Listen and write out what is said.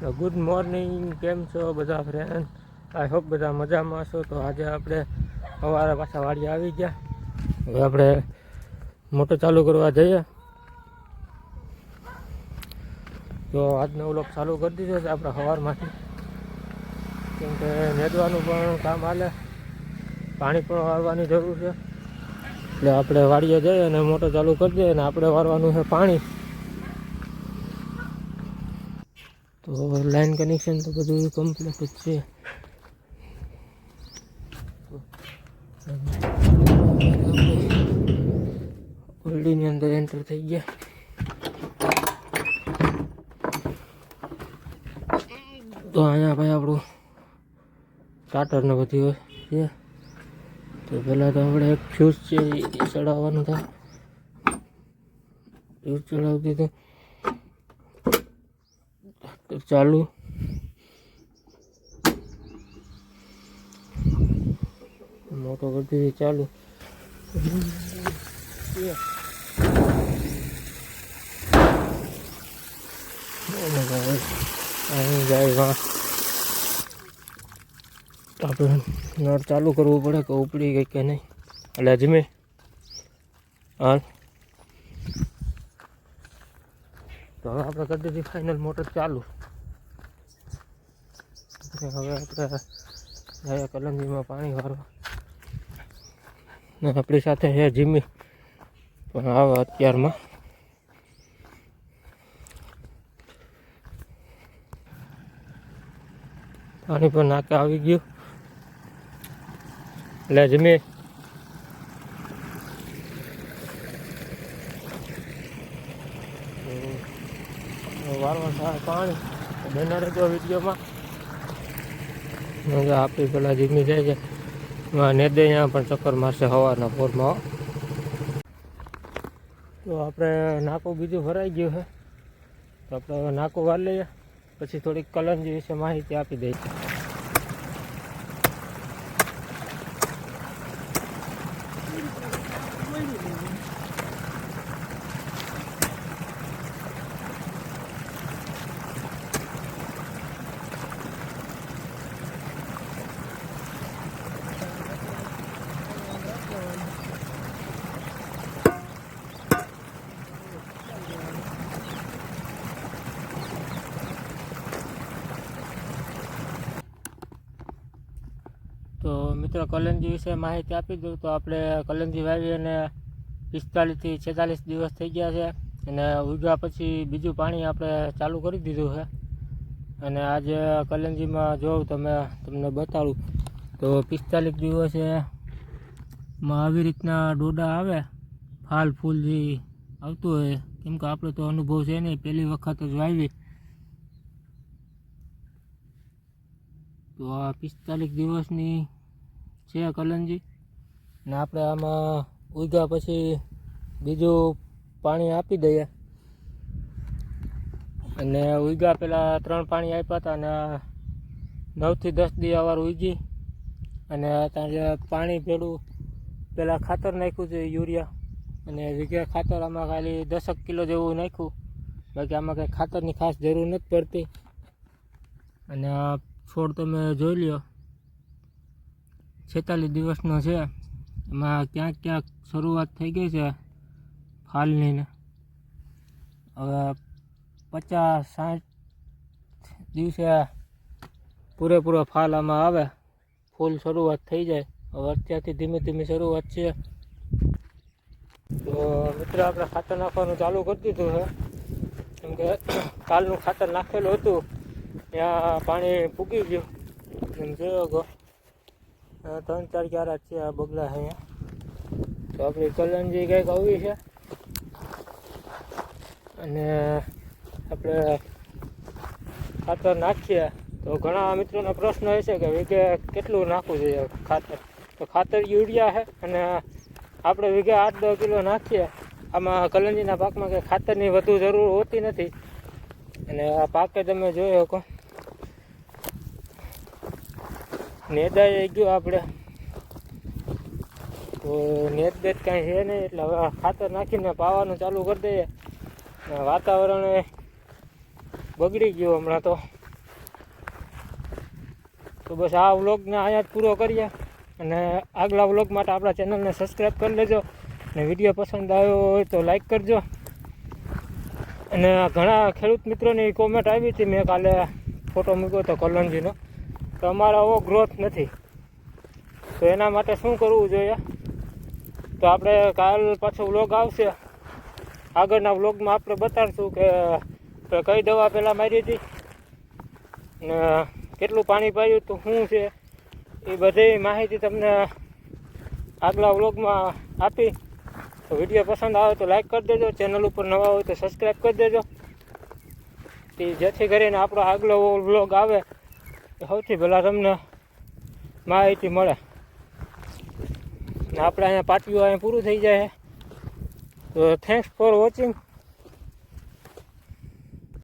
Good morning કેમ છો બધા ફ્રેન્ડ આઈ હોપ બધા મજામાં છો તો આજે આપણે સવારે પાછા વાડી આવી ગયા. હવે આપણે મોટો ચાલુ કરવા જઈએ. તો આજનો વ્લોગ ચાલુ કરી દીધો છે આપણે સવારમાંથી. કેમ કે નેદવાનું પણ કામ હાલે. પાણી પણ વાળવાની જરૂર છે. એટલે આપણે વાડીએ જઈએ અને મોટો ચાલુ કરી દઈએ અને આપણે વાળવાનું છે પાણી. તો લાઈન કનેક્શન તો બધું કમ્પ્લીટ જ છે. ઓલડીની અંદર એન્ટર થઈ ગયા. તો અહીંયા ભાઈ આપણું સ્ટાર્ટર ને બધી હોય. તો પહેલાં તો આપણે ફ્યુઝ છે એ ચડાવવાનું થાય. ફ્યુઝ ચડાવતી દીધું તો ચાલુ મોટો કરી દીધી ચાલુ અહીં જાય વાં આપણે નળ ચાલુ કરવું પડે કે ઉપડી ગઈ કે નહીં એટલે અજમે હાલ તો હવે આપણે કરી દીધી ફાઇનલ મોટર ચાલુ હવે આપણે જઈએ કલંજીમાં પાણી વારવા. ને આપણી સાથે છે જીમી. પણ આવે અત્યારમાં. પાણી પણ નાકે આવી ગયું. એટલે જીમી. થાય પાણી. બેના રહેજો વિડીયોમાં. આપી પેલા જીમી જાય છે. નેદે અહીંયા પણ ચક્કર મારશે સવારના પોરમાં. તો આપણે નાકું બીજું ભરાઈ ગયું છે. તો આપણે નાકો વાર લઈએ. પછી થોડીક કલંજી વિશે માહિતી આપી દઈએ. તો મિત્રો કલંજી વિશે માહિતી આપી દઉં તો આપણે કલંજી વાવી અને પિસ્તાલીસથી છેતાલીસ દિવસ થઈ ગયા છે અને ઉગ્યા પછી બીજું પાણી આપણે ચાલુ કરી દીધું છે. અને આજે કલંજીમાં જોઉં તમે, તમને બતાડું તો પિસ્તાલીસ દિવસે માં આવી રીતના ડોડા આવે, ફાલ ફૂલ જે આવતું હોય. કેમ કે આપણે તો અનુભવ છે નહીં, પહેલી વખત જ વાવી. તો આ પિસ્તાલીસ દિવસની છે કલંજી. ને આપણે આમાં ઉગ્યા પછી બીજું પાણી આપી દઈએ. અને ઉગ્યા પહેલાં ત્રણ પાણી આપ્યા હતા અને નવથી દસ દિવસ વાર ઉગી. અને ત્યાં પાણી પેલું પહેલાં ખાતર નાખ્યું છે યુરિયા. અને વીઘા ખાતર આમાં ખાલી દસક કિલો જેવું નાખ્યું. બાકી આમાં કંઈ ખાતરની ખાસ જરૂર નથી પડતી. અને છોડ તમે જોઈ લ્યો. છેતાલીસ દિવસનો છે. એમાં ક્યાંક ક્યાંક શરૂઆત થઈ ગઈ છે ફાલની ને. હવે પચાસ સાઠ દિવસે પૂરેપૂરો ફાલ આમાં આવે. ફૂલ શરૂઆત થઈ જાય. હવે અત્યારથી ધીમે ધીમે શરૂઆત છે. તો મિત્ર આપણે ખાતર નાખવાનું ચાલુ કરી દીધું છે. કેમ કે કાલનું ખાતર નાખેલું હતું. ત્યાં પાણી ફૂકી ગયું. જોયો ગો. ત્રણ ચાર ક્યારા છે આ બગલા છે તો આપણી કલંજી કંઈક આવી છે. અને આપણે ખાતર નાખીએ. તો ઘણા મિત્રોનો પ્રશ્ન એ છે કે વીઘે કેટલું નાખવું જોઈએ ખાતર? તો ખાતર યુરિયા છે અને આપણે વીઘે આઠ દસ કિલો નાખીએ. આમાં કલંજીના પાકમાં કંઈ ખાતરની વધુ જરૂર હોતી નથી. અને આ પાકે તમે જોઈ શકો. નેદાઈ ગયું આપણે તો નેત બેત કાંઈ છે નહીં, એટલે હવે ખાતર નાખીને પાવાનું ચાલુ કરી દઈએ. વાતાવરણ બગડી ગયું હમણાં તો. તો બસ આ વ્લોગને અહીંયા જ પૂરો કરીએ. અને આગલા વ્લોગ માટે આપણા ચેનલને સબસ્ક્રાઈબ કરી લેજો. અને વીડિયો પસંદ આવ્યો હોય તો લાઈક કરજો. અને ઘણા ખેડૂત મિત્રોની કોમેન્ટ આવી હતી. મેં કાલે ફોટો મૂક્યો હતો કલંજીનો તો અમારો આવો ગ્રોથ નથી. તો એના માટે શું કરવું જોઈએ? તો આપણે કાલ પાછો વ્લોગ આવશે. આગળના વ્લોગમાં આપણે બતાડશું કે કઈ દવા પહેલાં મારી હતી ને કેટલું પાણી પાયું તો શું છે? એ બધી માહિતી તમને આગલા વ્લોગમાં આપી. તો વીડિયો પસંદ આવે તો લાઈક કરી દેજો. ચેનલ ઉપર નવા હોય તો સબસ્ક્રાઈબ કરી દેજો. તે જેથી કરીને આપણો આગલો વ્લોગ આવે સૌથી પહેલાં તમને માહિતી મળે. આપણે અહીંયા પાટિયું અહીંયા પૂરું થઈ જાય. તો થેન્ક્સ ફોર વોચિંગ